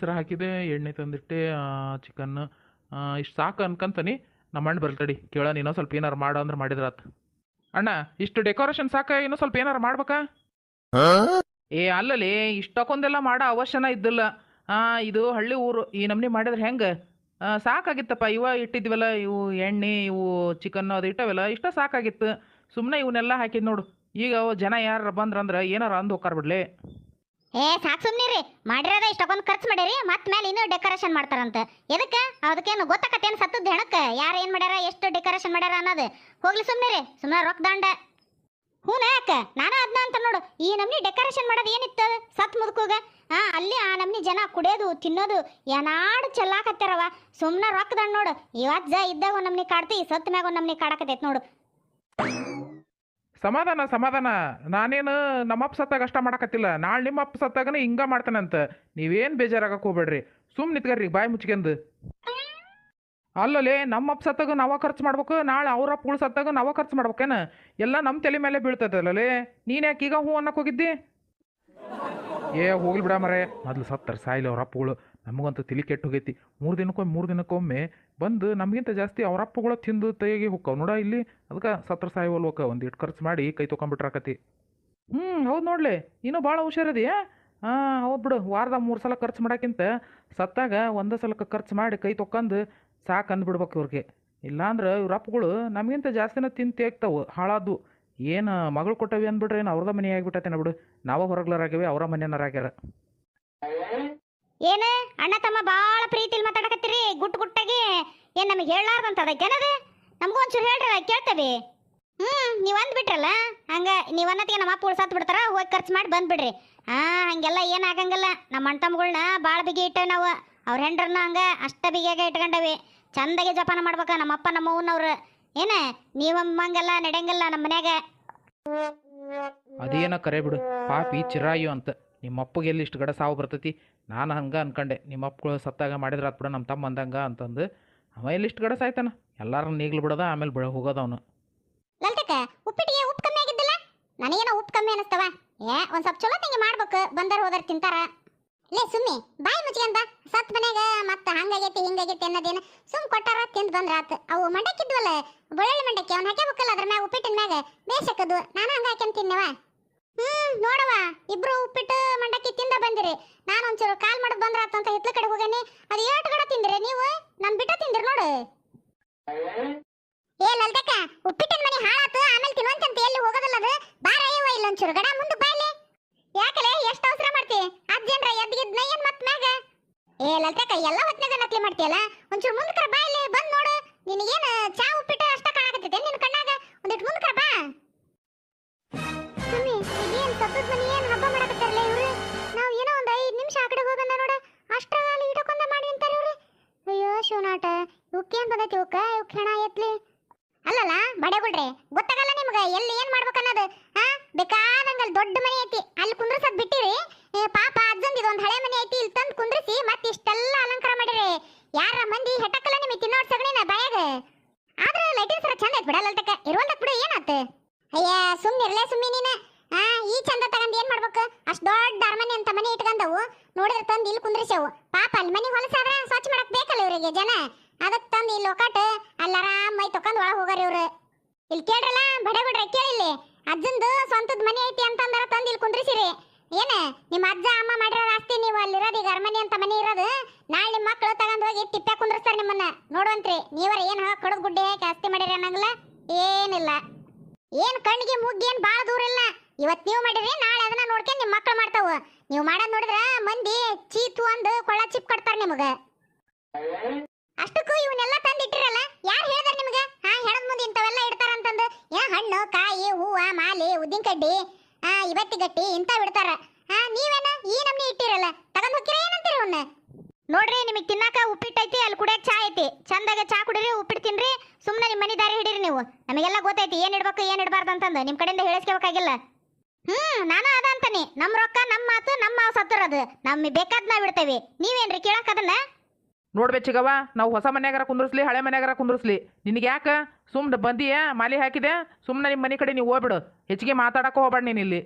ಸರ ಹಾಕಿದೆ ಎಣ್ಣೆ ತಂದಿಟ್ಟೆ ಚಿಕನ್ ಇಷ್ಟು ಸಾಕು ಅನ್ಕಂತಾನೆ. ನಮ್ಮ ಅಣ್ಣ ಬರ್ತಡಿ ಕೇಳ ನೀನೋ ಸ್ವಲ್ಪ ಏನಾರು ಮಾಡು ಅಂದ್ರೆ ಮಾಡಿದ್ರಾತ್. ಅಣ್ಣ ಇಷ್ಟು ಡೆಕೋರೇಷನ್ ಸಾಕ ಇನ್ನೂ ಸ್ವಲ್ಪ ಏನಾರು ಮಾಡ್ಬೇಕಾ? ಏ ಅಲ್ಲಲ್ಲಿ ಇಷ್ಟಕ್ಕೊಂದೆಲ್ಲ ಮಾಡೋ ಅವಶ್ಯನ ಇದ್ದಿಲ್ಲ. ಆ, ಇದು ಹಳ್ಳಿ ಊರು ಈ ನಮ್ನಿ ಮಾಡಿದ್ರೆ ಹೆಂಗೆ? ಸಾಕಾಗಿತ್ತಪ್ಪ ಇವ ಇಟ್ಟಿದ್ವಲ್ಲ ಇವು ಎಣ್ಣೆ ಇವು ಚಿಕನ್ ಅದು ಇಟ್ಟವೆಲ್ಲ ಇಷ್ಟ ಸಾಕಾಗಿತ್ತು. ಸುಮ್ಮನೆ ಇವನ್ನೆಲ್ಲ ಹಾಕಿದ್ ನೋಡು. ಈಗ ಜನ ಯಾರು ಬಂದ್ರಂದ್ರೆ ಏನಾರ ಅಂದು ಹೋಗ್ಕಾರ ಬಿಡ್ಲಿ. ಏ, ಸಾಕ್ ಸುಮ್ನಿರಿ ಮಾಡಿರೋದ ಇಷ್ಟೊಂದು ಖರ್ಚು ಮಾಡಿರಿ ಮತ್ ಮೇಲೆ ಇನ್ನೂ ಡೆಕೋರೇಷನ್ ಮಾಡ್ತಾರಂತ. ಎದಕ್ಕೆ? ಅದಕ್ಕೇನು ಗೊತ್ತಾಕತ್ತೇನು ಸತ್ತದ ಹೆಣಕ್ಕೆ? ಯಾರು ಏನ್ ಮಾಡ್ಯಾರ, ಎಷ್ಟು ಡೆಕೋರೇಷನ್ ಮಾಡ್ಯಾರ ಅನ್ನೋದು. ಹೋಗ್ಲಿ ಸುಮ್ನಿರಿ ಸುಮ್ಮನೆ ರೊಕ್ಕ ದಾಂಡ. ಹ್ಞೂ ಯಾಕ? ನಾನು ಅದನ್ನ ಅಂತ ನೋಡು. ಈ ನಮ್ನಿ ಡೆಕೋರೇಷನ್ ಮಾಡೋದು ಏನಿತ್ತು ಸತ್ ಮುದುಕೋಗ. ಹಾ ಅಲ್ಲಿ ಆ ನಮ್ನಿ ಜನ ಕುಡಿಯೋದು, ತಿನ್ನೋದು, ಏನಾಡು ಚೆಲ್ಲಾಕತ್ತಾರವ ಸುಮ್ಮನೆ ರೊಕ್ಕ ದಂಡ ನೋಡು. ಇವತ್ತು ಜ ಇದ್ದಾಗ ಒಂದು ನಮ್ನಿ ಕಾಡ್ತಿ, ಸತ್ ಮ್ಯಾಗ ಒಂದು ನಮ್ನಿ ಕಾಡಕತ್ತೈತೆ ನೋಡು. ಸಮಾಧಾನ ಸಮಾಧಾನ. ನಾನೇನು ನಮ್ಮಪ್ಪ ಸತ್ತಾಗ ಅಷ್ಟ ಮಾಡಕತ್ತಿಲ್ಲ. ನಾಳೆ ನಿಮ್ಮ ಅಪ್ಪ ಸತ್ತಾಗನೇ ಹಿಂಗ ಮಾಡ್ತಾನಂತ. ನೀವೇನು ಬೇಜಾರಾಗಕ್ಕೆ ಹೋಗ್ಬೇಡ್ರಿ. ಸುಮ್ ನಿತ್ಕರ್ರಿ, ಬಾಯಿ ಮುಚ್ಕೊಂಡು. ಅಲ್ಲಲೇ, ನಮ್ಮ ಅಪ್ಪ ಸತ್ತಾಗ ನಾವ ಖರ್ಚು ಮಾಡ್ಬೇಕು, ನಾಳೆ ಅವ್ರ ಸತ್ತಾಗ ನಾವ ಖರ್ಚು ಮಾಡ್ಬೇಕೇನ ಎಲ್ಲ ನಮ್ಮ ತಲೆ ಮೇಲೆ ಬೀಳ್ತದಲ್ಲ ನೀನು ಯಾಕೆ ಈಗ ಹೂ ಅನ್ನಕ್ಕೆ ಹೋಗಿದ್ದಿ? ಏ, ಹೋಗ್ಲಿ ಬಿಡ ಮರೆ. ಮೊದ್ಲು ಸತ್ತರ ಸಾಯಿಲಿ ಅವ್ರ ಅಪ್ಪಗಳು ನಮಗಂತೂ ತಿಳಿ ಕೆಟ್ಟು ಹೋಗೈತಿ. ಮೂರು ದಿನಕ್ಕೊಮ್ಮೆ ಮೂರು ದಿನಕ್ಕೊಮ್ಮೆ ಬಂದು ನಮಗಿಂತ ಜಾಸ್ತಿ ಅವ್ರ ಅಪ್ಪಗಳು ತಿಂದು ತೆಗಿ ಹೋಕ್ಕವ್. ನೋಡ ಇಲ್ಲಿ ಅದಕ್ಕೆ ಸತ್ರ ಸಾಯವಲ್ವಕ್ಕ ಒಂದು ಇಟ್ಟು ಖರ್ಚು ಮಾಡಿ ಕೈ ತೊಗೊಂಬಿಟ್ರಾಕತಿ ಹ್ಞೂ ಹೌದು ನೋಡ್ಲಿ. ಇನ್ನೂ ಭಾಳ ಹುಷಾರದಿ ಹಾಂ ಹೌದು ಬಿಡು. ವಾರದ ಮೂರು ಸಲ ಖರ್ಚು ಮಾಡೋಕ್ಕಿಂತ ಸತ್ತಾಗ ಒಂದೇ ಸಲಕ್ಕೆ ಖರ್ಚು ಮಾಡಿ ಕೈ ತೊಕ್ಕಂದು ಸಾಕು ಅಂದ್ಬಿಡ್ಬೇಕು ಇವ್ರಿಗೆ. ಇಲ್ಲಾಂದ್ರೆ ಇವ್ರ ಅಪ್ಪಗಳು ನಮಗಿಂತ ಜಾಸ್ತಿನ ತಿಂದು ತೇಗ್ತಾವು ಹಾಳಾದ್ದು ಏನು ಮಗಳು ಕೊಟ್ಟವಿ ಅಂದ್ಬಿಟ್ರೆ ಏನು ಅವ್ರದ ಮನೆ ಆಗಿಬಿಟ್ಟತೇನ ಬಿಡು. ನಾವೇ ಹೊರಗ್ಲರಾಗಿವೆ ಅವರ ಮನೆಯನ್ನಾಗ್ಯಾರ ಏನು? ಅಣ್ಣ, ತಮ್ಮ ಭಾಳ ಪ್ರೀತಿಲಿ ಮಾತಾಡಕತ್ತೀರಿ. ಗುಟ್ ಗುಟ್ಟಾಗಿ. ಏನ್ ನಮಗೆ ಹೇಳಾರ್ದಂತ ಅದಕ್ಕೇನದು ನಮಗೂ ಒಂಚೂರು ಹೇಳ್ರಿ ಕೇಳ್ತೇವೆ. ಹ್ಮ್, ನೀವು ಅಂದ್ಬಿಟ್ರಲ್ಲ ಹಂಗ, ನೀವು ಅನ್ನತ್ತಿಗೆ ನಮ್ಮ ಅಪ್ಪ ಉಳ್ಸಾತ್ ಬಿಡ್ತಾರ, ಹೋಗಿ ಖರ್ಚು ಮಾಡಿ ಬಂದ್ಬಿಡ್ರಿ. ಹಾ ಹಂಗೆಲ್ಲ ಏನು ಆಗಂಗಿಲ್ಲ. ನಮ್ಮ ಅಣ್ಣ ಭಾಳ ಬಿಗಿ ಇಟ್ಟೇವೆ ನಾವು. ಅವ್ರ ಹೆಂಡ್ರನ್ನ ಹಂಗ ಅಷ್ಟ ಬಿಗಿಯಾಗ ಇಟ್ಕೊಂಡವಿ. ಚಂದಾಗೆ ಜಪಾನ ಮಾಡ್ಬೇಕ, ನಮ್ಮ ಅಪ್ಪ, ನಮ್ಮ ಅವ್ನವ್ರು ಏನ? ನೀವಮ್ಮಂಗೆಲ್ಲ ನಡೆಯಂಗಿಲ್ಲ ನಮ್ಮ ಮನ್ಯಾಗ. ಅದೇನ ಕರೆ ಬಿಡು, ಪಾಪಿ ಚಿರಾಯು ಅಂತ. ನಿಮ್ಮ ಅಪ್ಪಗೆ ಎಲ್ಲಿ ಇಷ್ಟು ಗಡ ಸಾವು ಬರ್ತೈತಿ? ನಾನು ಹಂಗೆ ಅನ್ಕಂಡೆ. ನಿಮ್ಮ ಅಪ್ಪಗಳು ಸತ್ತಾಗ ಮಾಡಿದ್ರೆ ಆತ್ಬಿಡ ನಮ್ಮ ತಮ್ಮ ಅಂದಂಗ ಅಂತಂದು ಅವ ಎಲ್ಲಿ ಇಷ್ಟು ಗಡ ಸಾಯ್ತಾನ? ಎಲ್ಲರೂ ನೀಗ್ಲು ಬಿಡೋದ, ಆಮೇಲೆ ಬಿಡ ಹೋಗೋದ ಅವನು. ಲಲಿತಕ್ಕ, ಉಪ್ಪಿಟ್ಟಿಗೆ ಉಪ್ಪು ಕಮ್ಮಿ ಆಗಿದ್ದಿಲ್ಲ? ನನಗೇನೋ ಉಪ್ಪು ಕಮ್ಮಿ ಅನಿಸ್ತವ? ಏ, ಒಂದ್ ಸ್ವಲ್ಪ ಚಲೋ ತಂಗಿ ಮಾಡ್ಬೇಕು. ಬಂದರು ಹೋದ್ರೆ ತಿಂತಾರ. ಲೇ, ಸುಮ್ಮಿ, ಬಾಯಿ ಮುಚ್ಕೊಂಡ ಸತ್ ಮನ್ಯಾಗ ಮತ್ತ ಹಂಗಾಗೈತಿ, ಹಿಂಗಾಗೈತಿ ಅನ್ನೋದೇನ ಸುಮ್ ಕೊಟ್ಟಾರ, ತಿಂದ್ ಬಂದ್ರ ಆತ ಅವು ಮಂಡಕ್ಕಿದ್ವಲ್ಲ, ಬೆಳ್ಳುಳ್ಳಿ ಮಂಡಕ್ಕಿ, ಅವ್ನ ಹಾಕ್ಯಬೇಕಲ್ಲ ಅದ್ರ ಮ್ಯಾಗ, ಉಪ್ಪಿಟ್ಟಿನ ಮ್ಯಾಗ ಬೇಸಕ್ಕದು ನಾನು ಹಂಗ ಹಾಕ್ಯಂತ ತಿನ್ನವ? ಹ್ಮ್ ನೋಡವ ಇಬ್ರು ಉಪ್ಪಿಟ್ಟು ಮಂಡಕ್ಕಿ ತಿಂದ ಬಂದಿರಿ. ನಾನು ಒಂಚೂರು ಕಾಲ್ ಮಾಡದ್ ಬಂದ್ರ ಅಂತ ಹಿತ್ಲ ಕಡೆ ಹೋಗನಿ ಅದು ಏಟ್ ಗಡ ತಿಂದಿರಿ ನೀವು? ನನ್ ಬಿಟ್ಟ ತಿಂದಿರಿ ನೋಡು. ಏ ಲಲ್ದಕ್ಕ ಉಪ್ಪಿಟ್ಟಿನ ಮನೆ ಹಾಳಾತು, ಆಮೇಲೆ ತಿನ್ನುವಂತಂತ ಎಲ್ಲಿ ಹೋಗೋದಲ್ಲ ಅದು? ಬಾರ ಇಲ್ಲ ಒಂಚೂರು ಗಡ, ಮುಂದೆ ಬಾಯ್ಲಿ ಯಾಕಲೆ ಎಷ್ಟು ಅವಸರ ಮಾಡ್ತಿ? ಅಜ್ಜೇನ್ರ ಎದ್ಗಿದ್ನ ಏನ್ ಮತ್ ಮ್ಯಾಗ? ಏ ಲಲ್ದಕ್ಕ ಎಲ್ಲ ಹೊತ್ನಾಗ ನಕ್ಲಿ ಮಾಡ್ತೀಯಲ್ಲ? ಒಂಚೂರು ಮುಂದಕ್ರ ಬಾಯ್ಲಿ ಬಂದ್ ನೋಡು. ನಿನಗೇನು ಚಾ, ಉಪ್ಪಿಟ್ಟು ಅಷ್ಟ ಕಾಣಕತ್ತೈತೆ ನಿನ್ ಕಣ್ಣಾಗ ಬೇಕಾದಂಗ ದೊಡ್ಡ ಮನೆ ಐತಿ. ಅಲ್ಲಿ ಕುಂದ್ರಸದ್ ಬಿಟ್ಟಿರಿ. ಪಾಪ ಅಜ್ಜಂದ್ ಇದೊಂದ್ ಹಳೆ ಮನೆ ಐತಿ. ಇಲ್ಲಿ ತಂದ್ ಕುಂದ್ರಿಸಿ ಮತ್ತೆ ಇಷ್ಟೆಲ್ಲ ಅಲಂಕಾರ ಮಾಡಿರಿ. ಯಾರ ಮಂದಿ ಹೆಟಕಲ್ಲ ನಿಮಗೆ ತಿನ್ನೋಡ್ ಸಗಣಿನ ಬಾಯಾಗ? ಆದ್ರೆ ಲೈಟಿಂಗ್ ಸರ ಚಂದ ಐತಿ ಬಿಡಲ್ಲ ತಕ ಇರುವಂತ ಬಿಡು, ಏನಾತ? ಅಯ್ಯ ಸುಮ್ನಿರ್ಲೇ ಸುಮ್ಮಿ ನೀನ. ಆ, ಈ ಚಂದ ತಗೊಂಡ್ ಏನ್ ಮಾಡ್ಬೇಕು? ಅಷ್ಟ್ ದೊಡ್ಡ ಅರಮನೆ ಅಂತ ಮನೆ ಇಟ್ಕೊಂಡವು ನೋಡಿದ್ರೆ ತಂದ್ ಇಲ್ಲಿ ಕುಂದ್ರಿಸವು ಪಾಪ ಅಲ್ಲಿ ಮನೆ ಹೊಲಸಾದ್ರ ಸ್ವಚ್ಛ ಮಾಡಕ್ ಬೇಕಲ್ಲ ಇವರಿಗೆ ಜನ. ಅದಕ್ ತಂದ್ ಇಲ್ಲಿ ಒಕಾಟ ಅಲ್ಲಿ ಆರಾಮ್ ಮೈ ತೊಕೊಂಡ್ ಒಳಗ್ ಹೋಗಾರ ಇವ್ರು. ಇಲ್ಲಿ ಕೇಳ್ರಲ್ಲ ಬಡ ಬಿಡ್ರೆ ಕೇಳಿಲ್ಲಿ. ಅಜ್ಜಂದು ಸ್ವಂತದ ಮನೆ ಐತಿ ಅಂತಂದ್ರ ತಂದು ಇಲ್ಲಿ ಕುಂದ್ರಿಸಿರಿ. ಏನ, ನಿಮ್ಮ ಅಜ್ಜ, ಅಮ್ಮ ಮಾಡಿರೋ ಆಸ್ತಿ ನೀವು ಅಲ್ಲಿರೋದು, ಈಗ ಅರಮನೆ ಅಂತ ಮನೆ ಇರೋದು, ನಾಳೆ ನಿಮ್ಮ ಮಕ್ಕಳು ತಗೊಂಡ್ ಹೋಗಿ ತಿಪ್ಪೆ ಕುಂದ್ರಿಸ್ತಾರೆ ನಿಮ್ಮನ್ನ. ನೋಡುವಂತ್ರಿ, ನೀವರ ಏನ್ ಕಡದ್ ಗುಡ್ಡೆ ಹಾಕಿ ಆಸ್ತಿ ಮಾಡಿರಿ ಅನ್ನಂಗಿಲ್ಲ? ಏನಿಲ್ಲ. ಏನ್ ಕಣ್ಣಿಗೆ ಮುಗ್ಗಿ ಏನ್ ದೂರ ಇಲ್ಲ. ಇವತ್ ನೀವು ಮಾಡಿರಿ, ನಾಳೆ ಅದನ್ನ ನೋಡ್ಕೊಂಡ್ ನಿಮ್ಮ ಮಕ್ಳು ಮಾಡ್ತಾವ. ನೀವು ಮಾಡೋದ್ ನೋಡಿದ್ರ ಮಂದಿ ಚೀತು ಅಂದ್ ಕೊಳ್ಳ ಚಿಪ್ ಕಟ್ತಾರ ನಿಮಗ. ಅಷ್ಟಕ್ಕೂ ಇವನ್ನೆಲ್ಲ ತಂದಿಟ್ಟಿರಲ್ಲ? ಯಾರು ಹೇಳ್ದಾರ ಕಡ್ಡಿ ಆ, ಇವತ್ತಿ ಗಟ್ಟಿ ಇಂತ ಬಿಡ್ತಾರ. ಹಾ ನೀವೇನ ಈ ನಮ್ನಿ ಇಟ್ಟಿರಲ್ಲ? ತಗೊಂಡ್ ಹೋಗ್ತೀರ ಏನಂತೀರಿ ಅವನ್ನ ನೋಡ್ರಿ, ನಿಮಗೆ ತಿನ್ನಾಕ ಉಪ್ಪಿಟ್ಟು ಐತಿ, ಅಲ್ಲಿ ಕುಡಿಯಕ್ ಚಾ ಐತಿ. ಚಂದಾಗ ಚಾ ಕುಡಿರಿ, ಉಪ್ಪಿಟ್ಟು ತಿನ್ರಿ ಸುಮ್ಮನೆ ನಿಮ್ಮ ಮನೆ ದಾರಿ ಹಿಡೀರಿ ನೀವು. ನಮಗೆಲ್ಲ ಗೊತ್ತೈತಿ, ಏನ್ ಇಡ್ಬೇಕು, ಏನ್ ಇಡಬಾರ್ದು ಅಂತಂದು. ನಿಮ್ ಕಡೆಯಿಂದ ಹೇಳಿಸ್ಕೋಬೇಕಾಗಿಲ್ಲ ಹ್ಮ್, ನಾನು ಅದ ಅಂತಾನೆ. ನಮ್ ರೊಕ್ಕ ನಮ್ಮ ಮಾತು ನಮ್ಮ ಸತ್ತರದು. ನಮ್ಗೆ ಬೇಕಾದ್ ನಾವ್ ಇಡ್ತೇವೆ. ನೀವೇನ್ರಿ ಕೇಳಕ್ ಅದನ್ನ? ನೋಡ್ಬೇ ಚಿಗವ ನಾವು ಹೊಸ ಮನೆಯಾಗಾರ ಕುಂದ್ರಿಸ್ಲಿ ಹಳೆ ಮನೆಯಾಗಾರ ಕುಂದ್ರಿಸ್ಲಿ. ನಿನಗೆ ಯಾಕೆ? ಸುಮ್ಮನೆ ಬಂದಿಯ ಮಾಲಿ ಹಾಕಿದೆ ಸುಮ್ಮನೆ ನಿಮ್ಮ ಮನೆ ಕಡೆ ನೀವು ಹೋಗ್ಬಿಡು. ಹೆಚ್ಚಿಗೆ ಮಾತಾಡಕ್ಕೆ ಹೋಗ್ಬೇಡ ನೀನು ಇಲ್ಲಿ.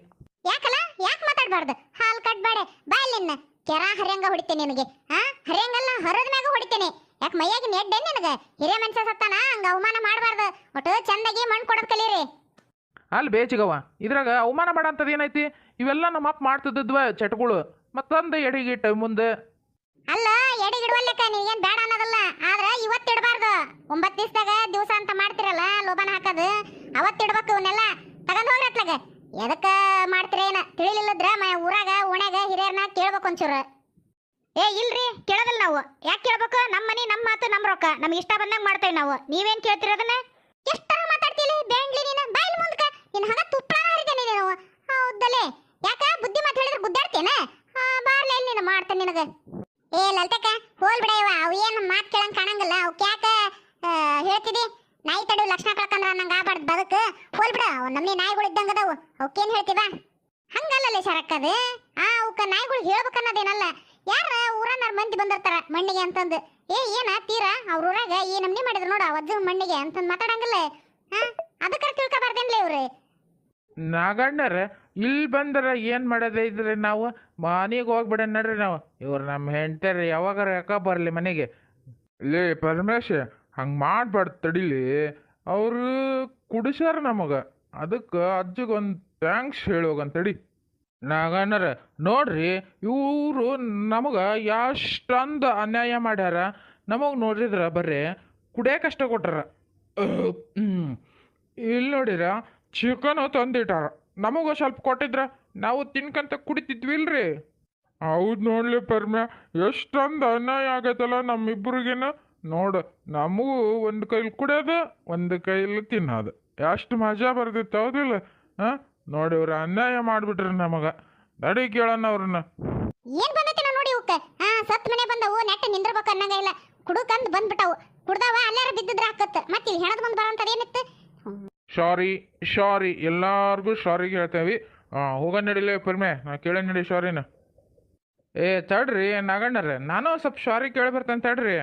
ಯಾಕಲ್ಲ? ಯಾಕೆ ಮಾತಾಡ್ಬಾರ್ದು? ಹಾಲ್ ಕಟ್ಬೇಡ ಬಾಯಲ್ಲಿನ್ನ ಕೆರ ಹರ್ಯಂಗ ಹೊಡಿತೇನೆ ನಿನಗೆ ಹಾ ಹರಿಯಂಗಲ್ಲ ಹರದ ಮ್ಯಾಗ ಹೊಡಿತೇನೆ. ಯಾಕೆ ಮೈಯಾಗಿ ನೆಡ್ಡೆ ನಿನಗೆ? ಹಿರಿಯ ಮನುಷ್ಯ ಸತ್ತಾನ ಹಂಗ ಅವಮಾನ ಮಾಡಬಾರ್ದು. ಒಟ್ಟು ಚಂದಾಗಿ ಮಣ್ಣು ಕೊಡೋದ್ ಕಲೀರಿ. ಅಲ್ಲಿ ಬೇಚಿಗವ ಇದ್ರಾಗ ಅವಮಾನ ಮಾಡಂತದ ಏನೈತಿ? ಇವೆಲ್ಲ ನಮ್ಮ ಅಪ್ಪ ಮಾಡ್ತಿದ್ವ ಚಟಗಳು. ಮತ್ತೊಂದು ಎಡಿಗಿಟ್ಟು ಮುಂದೆ ಅಲ್ಲ ಎಡಿಗಿಡುವಲ್ಲಕ್ಕ ನೀವೇನ್ ಬೇಡ ಅನ್ನೋದಲ್ಲ. ಆದ್ರ ಇವತ್ತು ಇಡಬಾರ್ದು. ಒಂಬತ್ತು ದಿವಸದಾಗ ದಿವಸ ಅಂತ ಮಾಡ್ತಿರಲ್ಲ, ಲೋಬಾನ ಹಾಕದು. ಅವತ್ತು ಇಡ್ಬೇಕು ಇವನ್ನೆಲ್ಲ. ತಗೊಂಡ್ ಎದಕ್ಕ ಮಾಡ್ತೀರೇನ ತಿಳಿಲಿಲ್ಲದ್ರ ಮ ಊರಾಗ, ಓಣ್ಯಾಗ, ಹಿರಿಯರ್ನ ಕೇಳ್ಬೇಕು ಒಂಚೂರು. ಏ, ಇಲ್ರಿ, ಕೇಳೋದಿಲ್ಲ ನಾವು. ಯಾಕೆ ಕೇಳ್ಬೇಕು? ನಮ್ಮ ಮನಿ ನಮ್ಮ ಮಾತು ನಮ್ಮ ರೊಕ್ಕ. ನಮ್ಗೆ ಇಷ್ಟ ಬಂದಂಗ ಮಾಡ್ತೇವೆ ನಾವು. ನೀವೇನ್ ಕೇಳ್ತಿರೋದನ್ನ ಎಷ್ಟರ ಮಾತಾಡ್ತೀಲಿ ಬೇಂಡ್ಲಿ ನೀನು, ಬಾಯಿಲ್ ಮುಂದಕ್ಕ ನೀನ್ ಹಂಗ ತುಪ್ಪ ಹರಿತೇನೆ ನೀನು? ಹೌದಲ್ಲೇ ಯಾಕ? ಬುದ್ಧಿ ಮಾತು ಹೇಳಿದ್ರೆ ಗುದ್ದಾಡ್ತೇನೆ? ಬಾರ್ಲೆ ನೀನು ಮಾಡ್ತೇನೆ ನಿನಗೆ? ಏ, ಲಲಿತಕ್ಕ, ಹೋಲ್ ಬಿಡ ಇವ. ಅವು ಏನು ಮಾತು ಕೇಳಂಗ್ ಕಾಣಂಗಿಲ್ಲ. ಅವಕ್ಕೆ ಕ್ಯಾಕ ಹೇಳ್ತಿದಿ? ನಾಯಿ ತಡು, ಲಕ್ಷಣ ಕಳ್ಕಂದ್ರ ನಂಗೆ ಆಗ್ಬಾರ್ದು ಬದುಕು. ಹೋಲ್ ಬಿಡ. ನಮ್ನಿ ನಾಯಿಗಳು ಇದ್ದಂಗ ಅದಾವು. ಅವಕ್ಕೇನು ಹೇಳ್ತೀವ ಹಂಗಲ್ಲಲ್ಲೇ ಸರಕ್ಕದು ಆ ಅವಕ್ಕ ನಾಯಿಗಳು ಹೇಳ್ಬೇಕನ್ನೋದೇನಲ್ಲ. ಯಾರ ಊರನ್ನಾರ ಮಂದಿ ಬಂದಿರ್ತಾರ ಮಣ್ಣಿಗೆ ಅಂತಂದು. ಏ, ಏನ ತೀರಾ? ಅವ್ರ ಊರಾಗ ಈ ನಮ್ನಿ ಮಾಡಿದ್ರು ನೋಡ ಅಜ್ಜ ಮಣ್ಣಿಗೆ ಅಂತಂದು ಮಾತಾಡಂಗಿಲ್ಲ. ಅದಕ್ಕೆ ತಿಳ್ಕೊಬಾರ್ದೇನ್ಲೇ ಇವ್ರಿ? ನಾಗಣ್ಣರ ಇಲ್ಲಿ ಬಂದ್ರೆ ಏನು ಮಾಡೋದೇ ಇದ್ರೆ ನಾವು ಮನೆಗೆ ಹೋಗ್ಬಿಡ ನಡ್ರಿ ನಾವು. ಇವ್ರು ನಮ್ಮ ಹೆಂಡ್ತಿಯರು ಯಾವಾಗಾರ ಯಾಕ ಬರಲಿ ಮನೆಗೆ? ಲೇ ಪರಮೇಶ್ ಹಂಗೆ ಮಾಡ್ಬಾರ್ದು ತಡಿಲಿ. ಅವರು ಕುಡಿಸ್ಯಾರ ನಮಗೆ. ಅದಕ್ಕೆ ಅಜ್ಜಿಗೊಂದು ಥ್ಯಾಂಕ್ಸ್ ಹೇಳೋಗಂತ ತಡಿ. ನಾಗಣ್ಣರ, ನೋಡ್ರಿ, ಇವರು ನಮಗೆ ಎಷ್ಟೊಂದು ಅನ್ಯಾಯ ಮಾಡ್ಯಾರ. ನಮಗೆ ನೋಡಿದ್ರ ಬರ್ರಿ ಕುಡಿಯೋಕಷ್ಟ ಕೊಟ್ಟಾರ. ಇಲ್ಲಿ ನೋಡಿರ ಚಿಕನು ತಂದಿಟ್ಟಾರ. ನಮಗೂ ಸ್ವಲ್ಪ ಕೊಟ್ಟಿದ್ರ ನಾವು ತಿನ್ಕಂತ ಕುಡಿತಿದ್ವಿಲ್ರಿ? ಹೌದು ನೋಡ್ಲಿ ಪರ್ಮ್ಯ ಎಷ್ಟೊಂದು ಅನ್ಯಾಯ ಆಗೈತಲ್ಲ ನಮ್ಮಿಬ್ರಿಗೇನ? ನೋಡು, ನಮಗೂ ಒಂದು ಕೈಲಿ ಕುಡಿಯೋದು, ಒಂದು ಕೈಲಿ ತಿನ್ನೋದು. ಎಷ್ಟು ಮಜಾ ಬರ್ತಿತ್ತು ಹೌದಿಲ್ಲ ಹಾಂ? ನೋಡಿ ಇವ್ರು ಅನ್ಯಾಯ ಮಾಡಿಬಿಟ್ರಿ ನಮಗೆ. ನಡಿ ಕೇಳೋಣ ಅವ್ರನ್ನ. ಏನ್ ಬಂದೈತಿ ನೋಡಿ ಹಾ, ಸತ್ ಮನೆ ಬಂದವು ನೆಟ್ಟ ನಿಂದ್ರಬೇಕು ಅನ್ನಂಗ ಇಲ್ಲ. ಕುಡುಕಂದ್ ಬಂದ್ಬಿಟ್ಟವು. ಕುಡ್ದಾವ ಅಲ್ಲಾರ ಬಿದ್ದಿದ್ರ ಹಾಕತ್ತ ಮತ್ತೆ ಇಲ್ಲಿ ಹೆಣದ ಬಂದ್ ಬರೋಂಥದ್ದು ಏನಿತ್ತು ಸಾರಿ ಶಾರಿ ಎಲ್ಲಾರ್ಗೂ ಶಾರಿಗೆ ಹೇಳ್ತೇವೆ ಹೋಗ ನಡಿಲೇ ಪರ್ಮೆ ನಾ ಕೇಳೇ ನಡಿ ಶಾರಿನ ಏ, ತಡ್ರಿ ನಾಗಣ್ಣರ ನಾನು ಸ್ವಲ್ಪ ಶಾರಿ ಕೇಳಿ ಬರ್ತೇನೆ ತಡ್ರಿ.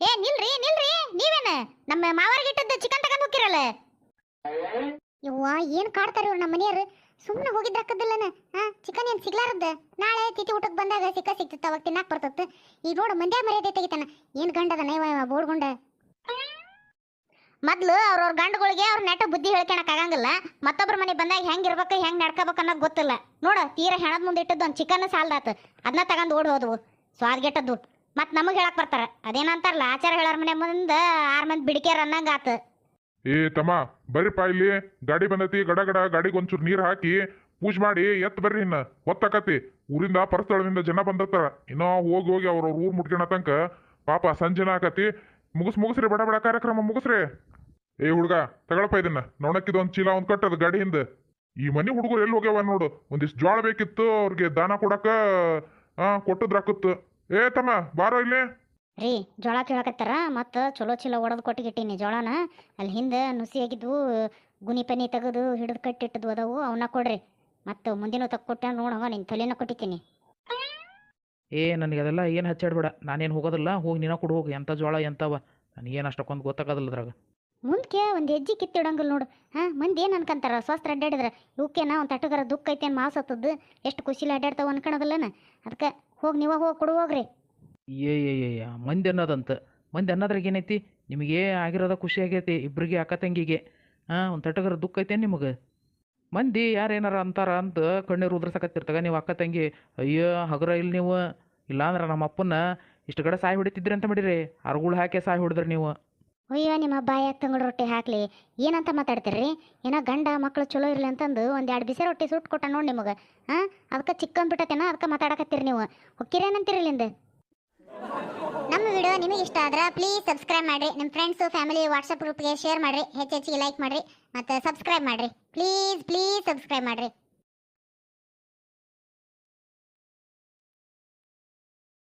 ಏ, ನಿಲ್ರಿ ನಿಲ್ರಿ. ನೀವೇನ? ನಮ್ಮ ಮಾವರಿಗೆ ಇಟ್ಟದ್ದು ಚಿಕನ್ ತಗೊಂಡ್ ಹೋಗಿರಲ್ಲ ಯವ್ವ, ಏನ್ ಕಾಡ್ತಾರ ಇವ್ರು ನಮ್ಮ ಮನೆಯವ್ರು? ಸುಮ್ಮನೆ ಹೋಗಿದ್ರಕ್ಕದಿಲ್ಲನ ಚಿಕನ್ ಏನ್ ಸಿಗ್ಲಾರದ್ದ? ನಾಳೆ ತಿಥಿ ಊಟಕ್ಕೆ ಬಂದಾಗ ಸಿಕ್ಕ ಸಿಕ್ತಿತ್ತ ಅವಾಗ ತಿನ್ನಾಕ್ ಬರ್ತತ್ತ ಈಗ ನೋಡು ಮಂದ್ಯ ಮರ್ಯಾದೆ ತೆಗಿತಾನ. ಏನ್ ಗಂಡದ ನೈವ ಬೋಡ್ಗುಂಡ ಮೊದ್ಲು ಅವ್ರವ್ರ ಗಂಡುಗಳಿಗೆ ಅವ್ರ ನೆಟ್ಟ ಬುದ್ಧಿ ಹೇಳ್ಕೊಳಕ್ ಆಗಂಗಿಲ್ಲ. ಮತ್ತೊಬ್ರ ಮನೆ ಬಂದಾಗ ಹೆಂಗ್ ಇರ್ಬೇಕು, ಹೆಂಗ್ ನಡ್ಕೋಬೇಕು ಅನ್ನೋದು ಗೊತ್ತಿಲ್ಲ. ನೋಡು, ತೀರ ಹೆಣದ ಮುಂದೆ ಇಟ್ಟದ್ದು ಒಂದು ಚಿಕನ್ ಸಾಲ್ದಾತ ಅದನ್ನ ತಗೊಂಡು ಓಡ್ ಹೋದ್ವು. ಸ್ವಾದ್ಗೆಟ್ಟದ್ದು ಮತ್ತೆ ನಮಗ್ ಹೇಳಕ್ ಬರ್ತಾರ. ಅದೇನಂತಾರಲ್ಲ ಆಚಾರ ಹೇಳೋರ್ ಮನೆ ಮುಂದೆ ಆರ್ ಮಂದಿ ಬಿಡಿಕ್ಯಾರ ಅನ್ನಂಗ ಆತು. ಏ, ತಮ್ಮ, ಬರ್ರಿಪ್ಪ ಇಲ್ಲಿ. ಗಾಡಿ ಬಂದೈತಿ, ಗಡ ಗಡ, ಗಾಡಿಗೆ ಒಂಚೂರು ನೀರು ಹಾಕಿ ಪೂಜೆ ಮಾಡಿ ಎತ್ ಬರ್ರಿ ಇನ್ನ. ಒತ್ತಕತಿ ಊರಿಂದ, ಪರಸ್ಥಳದಿಂದ ಜನ ಬಂದಿರ್ತಾರ. ಇನ್ನೋ ಹೋಗಿ ಹೋಗಿ ಅವ್ರ ಊರ್ ಮುಟ್ಕೊಳ ತನಕ ಪಾಪ ಸಂಜೆನ ಆಕತಿ. ಮುಗಿಸ್ ಮುಗಿಸ್ರಿ, ಬಡ ಬಡ ಕಾರ್ಯಕ್ರಮ ಮುಗಿಸ್ರಿ. ಏ ಹುಡುಗ ತಗೊಳಪ್ಪ ಇದನ್ನ. ನೋಡಕ್ಕಿದು ಒಂದ್ ಚೀಲ ಒಂದ್ ಕಟ್ಟದ ಗಾಡಿ ಹಿಂದೆ. ಈ ಮನೆ ಹುಡುಗರು ಎಲ್ಲಿ ಹೋಗ್ಯಾವ ನೋಡು. ಒಂದಿಷ್ಟು ಜೋಳ ಬೇಕಿತ್ತು ಅವ್ರಿಗೆ ದಾನ ಕೊಡಕ ಆ ಕೊಟ್ಟದ್ರಾಕತ್ತು ಏ ತಮ್ಮ ಬಾರೋ ಇಲ್ಲಿ. ರೀ ಜೋಳ ಕೇಳಕತ್ತಾರ ಮತ್ತು ಚಲೋ ಚಲೋ ಒಡೆದು ಕೊಟ್ಟಿಗಿಟ್ಟಿನಿ ಜೋಳನ ಅಲ್ಲಿ ಹಿಂದೆ ನುಸಿ ಆಗಿದ್ವು ಗುನಿ ಪನಿ ತೆಗೆದು ಹಿಡಿದು ಕಟ್ಟಿಟ್ಟದ್ವು ಅದಾವು ಅವನ್ನ ಕೊಡ್ರಿ. ಮತ್ತು ಮುಂದಿನ ತಕ್ಕೊಟ್ಟೆ ನೋಡವ ನಿನ್ನ ತಲೆನ ಕೊಟ್ಟಿದ್ದೀನಿ ಏ ನನಗೆ ಅದೆಲ್ಲ ಏನು ಹಚ್ಚಾಡ್ಬೇಡ ನಾನೇನು ಹೋಗೋದಿಲ್ಲ ಹೋಗಿ ನೀನ ಕೊಡು ಹೋಗಿ. ಎಂಥ ಜೋಳ ಎಂಥವ ನನಗೇನು ಅಷ್ಟಕ್ಕೊಂದು ಗೊತ್ತಾಗೋದಿಲ್ಲ ಅದ್ರಾಗ. ಮುಂದಕ್ಕೆ ಒಂದು ಹೆಜ್ಜೆ ಕಿತ್ತಿಡಂಗಿಲ್ಲ ನೋಡು. ಹಾಂ, ಮಂದಿ ಏನು ಅನ್ಕಂತಾರ? ಸ್ವಸ್ತ್ರ ಅಡ್ಡಾಡಿದ್ರೆ. ಇವಕ್ಕೇನ ಒಂದು ತಟ್ಟಗರ ದುಃಖ ಐತೆ ಮಾಸ್ ಹತ್ತದ್ದು ಎಷ್ಟು ಖುಷಿಲಿ ಅಡ್ಡಾಡ್ತಾವ ಅನ್ಕೊಳೋದಿಲ್ಲನ ಅದಕ್ಕೆ ಹೋಗಿ ನೀವ ಹೋಗಿ ಕೊಡು ಹೋಗ್ರಿ. ಏ ಏ ಮಂದಿ ಅನ್ನೋದಂತ. ಮಂದಿ ಅನ್ನೋದ್ರಾಗ ಏನೈತಿ? ನಿಮಗೆ ಆಗಿರೋದ ಖುಷಿ ಆಗೈತಿ ಇಬ್ಬರಿಗೆ ಅಕ್ಕ ತಂಗಿಗೆ. ಹಾಂ, ಒಂದು ತಟಗರ ದುಃಖ ಐತೆ ನಿಮಗೆ? ಮಂದಿ ಯಾರು ಏನಾರ ಅಂತಾರ ಅಂತ ಕಣ್ಣೀರು ಉದ್ರಸಕತ್ತಿರ್ತಾಗ ನೀವು ಅಕ್ಕ ತಂಗಿ, ಅಯ್ಯೋ, ಹಗುರ ಇಲ್ಲಿ ನೀವು. ಇಲ್ಲಾಂದ್ರೆ ನಮ್ಮ ಅಪ್ಪನ ಇಷ್ಟು ಕಡೆ ಸಾಯಿ ಹೊಡಿತಿದ್ರಿ ಅಂತ ಮಾಡಿರಿ. ಅರ್ಗುಳು ಹಾಕಿ ಸಾಯಿ ಹೊಡೆದ್ರಿ ನೀವು. ಅಯ್ಯೋ, ನಿಮ್ಮ ಬಾಯಾಗ ತಂಗಳು ರೊಟ್ಟಿ ಹಾಕ್ಲಿ. ಏನಂತ ಮಾತಾಡ್ತೀರಿ? ಏನೋ ಗಂಡ ಮಕ್ಕಳು ಚಲೋ ಇರಲಿ ಅಂತಂದು ಒಂದು ಎರಡು ಬಿಸಿ ರೊಟ್ಟಿ ಸುಟ್ಟು ಕೊಟ್ಟ ನೋಡಿ ನಿಮಗೆ. ಹಾಂ ಅದಕ್ಕೆ ಚಿಕ್ಕನ್ ಬಿಟ್ಟತೇನ ಅದಕ್ಕೆ ಮಾತಾಡಕತ್ತೀರಿ ನೀವು. ಹೊಕ್ಕಿರೇನಂತೀರಿ ಇಲ್ಲಿಂದ? ನಮ್ಮ ವಿಡಿಯೋ ನಿಮಗೆ ಇಷ್ಟ ಆದ್ರೆ ಪ್ಲೀಸ್ ಸಬ್ಸ್ಕ್ರೈಬ್ ಮಾಡಿರಿ. ನಿಮ್ಮ ಫ್ರೆಂಡ್ಸು ಫ್ಯಾಮಿಲಿ ವಾಟ್ಸಪ್ ಗ್ರೂಪ್ಗೆ ಶೇರ್ ಮಾಡಿರಿ. ಹೆಚ್ಚು ಹೆಚ್ಚಿಗೆ ಲೈಕ್ ಮಾಡಿರಿ. ಮತ್ತು ಸಬ್ಸ್ಕ್ರೈಬ್ ಮಾಡಿರಿ. ಪ್ಲೀಸ್ ಪ್ಲೀಸ್ ಸಬ್ಸ್ಕ್ರೈಬ್ ಮಾಡಿರಿ.